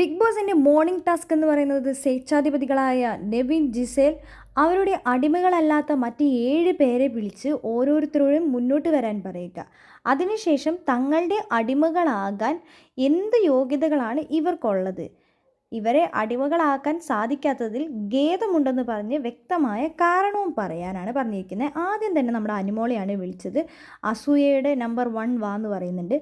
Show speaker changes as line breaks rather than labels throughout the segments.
Big ബോസിന്റെ morning task എന്ന് പറയുന്നത് സ്വേച്ഛാധിപതികളായ നെവിൻ ജിസേൽ അവരുടെ അടിമകളല്ലാത്ത മറ്റ് ഏഴ് പേരെ വിളിച്ച് ഓരോരുത്തരോടും മുന്നോട്ട് വരാൻ പറയുക. അതിനുശേഷം തങ്ങളുടെ അടിമകളാകാൻ എന്ത് യോഗ്യതകളാണ് ഇവർക്കുള്ളത്? ഇവരെ അടിമകളാക്കാൻ സാധിക്കാത്തതിൽ ഖേദമുണ്ടെന്ന് പറഞ്ഞ് വ്യക്തമായ കാരണവും പറയാനാണ് പറഞ്ഞിരിക്കുന്നത്. ആദ്യം തന്നെ നമ്മുടെ അനുമോളെയാണ് വിളിച്ചത്. അസൂയയുടെ നമ്പർ വൺ വാ എന്ന് പറയുന്നുണ്ട്.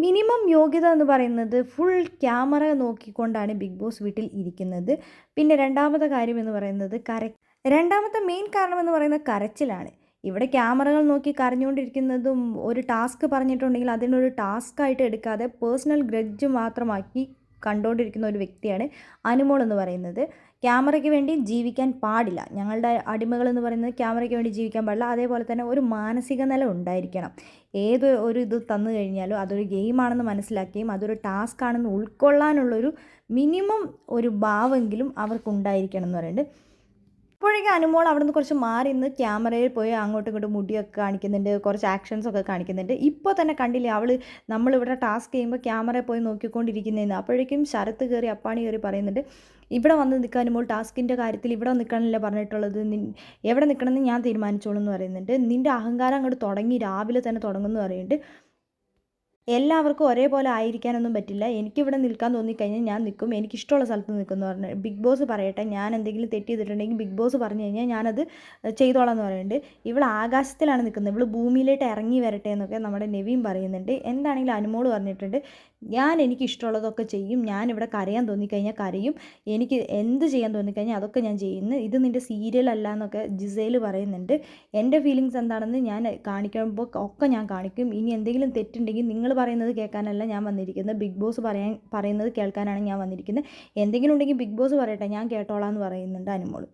മിനിമം യോഗ്യത എന്ന് പറയുന്നത് ഫുൾ ക്യാമറ നോക്കിക്കൊണ്ടാണ് ബിഗ് ബോസ് വീട്ടിൽ ഇരിക്കുന്നത്. പിന്നെ രണ്ടാമത്തെ കാര്യം എന്ന് പറയുന്നത് കര രണ്ടാമത്തെ മെയിൻ കാരണം എന്ന് പറയുന്നത് കരച്ചിലാണ്. ഇവിടെ ക്യാമറകൾ നോക്കി കരഞ്ഞുകൊണ്ടിരിക്കുന്നതും ഒരു ടാസ്ക് പറഞ്ഞിട്ടുണ്ടെങ്കിൽ അതിനൊരു ടാസ്ക്കായിട്ട് എടുക്കാതെ പേഴ്സണൽ ഗ്രഡ്ജ് മാത്രമാക്കി കണ്ടുകൊണ്ടിരിക്കുന്ന ഒരു വ്യക്തിയാണ് അനുമോൾ എന്ന് പറയുന്നത്. ക്യാമറയ്ക്ക് വേണ്ടി ജീവിക്കാൻ പാടില്ല. ഞങ്ങളുടെ അടിമകൾ എന്ന് പറയുന്നത് ക്യാമറയ്ക്ക് വേണ്ടി ജീവിക്കാൻ പാടില്ല. അതേപോലെ തന്നെ ഒരു മാനസിക നില ഉണ്ടായിരിക്കണം. ഏത് ഒരു ഇത് തന്നു കഴിഞ്ഞാലും അതൊരു ഗെയിമാണെന്ന് മനസ്സിലാക്കുകയും അതൊരു ടാസ്ക് ആണെന്ന് ഉൾക്കൊള്ളാനുള്ളൊരു മിനിമം ഒരു ഭാവമെങ്കിലും അവർക്കുണ്ടായിരിക്കണം എന്ന് പറയുന്നുണ്ട്. അപ്പോഴേക്കും അനുമോൾ അവിടെ നിന്ന് കുറച്ച് മാറി നിന്ന് ക്യാമറയിൽ പോയി അങ്ങോട്ടും ഇങ്ങോട്ടും മുടിയൊക്കെ കാണിക്കുന്നുണ്ട് കുറച്ച് ആക്ഷൻസ് ഒക്കെ കാണിക്കുന്നുണ്ട്. ഇപ്പോൾ തന്നെ കണ്ടില്ലേ അവൾ നമ്മളിവിടെ ടാസ്ക് ചെയ്യുമ്പോൾ ക്യാമറയിൽ പോയി നോക്കിക്കൊണ്ടിരിക്കുന്നതെന്ന് അപ്പോഴേക്കും ശരത്ത് കയറി അപ്പാണി കയറി പറയുന്നുണ്ട് ഇവിടെ വന്ന് നിൽക്കാൻ അനുമോൾ ടാസ്കിന്റെ കാര്യത്തിൽ ഇവിടെ നിൽക്കണമല്ലേ പറഞ്ഞിട്ടുള്ളത്. എവിടെ നിൽക്കണമെന്ന് ഞാൻ തീരുമാനിച്ചോളൂ എന്ന് പറയുന്നുണ്ട്. നിന്റെ അഹങ്കാരം അങ്ങോട്ട് തുടങ്ങി രാവിലെ തന്നെ തുടങ്ങുമെന്ന് പറയുന്നുണ്ട്. എല്ലാവർക്കും ഒരേപോലെ ആയിരിക്കാനൊന്നും പറ്റില്ല. എനിക്കിവിടെ നിൽക്കാൻ തോന്നിക്കഴിഞ്ഞാൽ ഞാൻ നിൽക്കും. എനിക്കിഷ്ടമുള്ള സ്ഥലത്ത് നിൽക്കുമെന്ന് പറഞ്ഞു ബിഗ് ബോസ് പറയട്ടെ ഞാൻ എന്തെങ്കിലും തെറ്റ് ചെയ്തിട്ടുണ്ടെങ്കിൽ ബിഗ് ബോസ് പറഞ്ഞു കഴിഞ്ഞാൽ ഞാനത് ചെയ്തോളാം എന്ന് പറയുന്നുണ്ട്. ഇവൾ ആകാശത്തിലാണ് നിൽക്കുന്നത്. ഇവൾ ഭൂമിയിലേക്ക് ഇറങ്ങി വരട്ടെ എന്നൊക്കെ നമ്മുടെ നെവിയും പറയുന്നുണ്ട്. എന്താണെങ്കിലും അനുമോൾ പറഞ്ഞിട്ടുണ്ട് ഞാൻ എനിക്ക് ഇഷ്ടമുള്ളതൊക്കെ ചെയ്യും. ഞാൻ ഇവിടെ കരയാൻ തോന്നിക്കഴിഞ്ഞാൽ കരയും. എനിക്ക് എന്ത് ചെയ്യാൻ തോന്നിക്കഴിഞ്ഞാൽ അതൊക്കെ ഞാൻ ചെയ്യുന്നു ഇത് നിന്റെ സീരിയൽ അല്ല എന്നൊക്കെ ജിസേൽ പറയുന്നുണ്ട്. എന്റെ ഫീലിങ്സ് എന്താണെന്ന് ഞാൻ കാണിക്കുമ്പോൾ ഒക്കെ ഞാൻ കാണിക്കും. ഇനി എന്തെങ്കിലും തെറ്റുണ്ടെങ്കിൽ നിങ്ങൾ പറയുന്നത് കേൾക്കാനല്ല ഞാൻ വന്നിരിക്കുന്നത്. ബിഗ് ബോസ് പറയാൻ പറയുന്നത് കേൾക്കാനാണ് ഞാൻ വന്നിരിക്കുന്നത്. എന്തെങ്കിലും ഉണ്ടെങ്കിൽ ബിഗ് ബോസ് പറയട്ടെ ഞാൻ കേട്ടോളാം എന്ന് പറയുന്നുണ്ട് അനുമോൾ.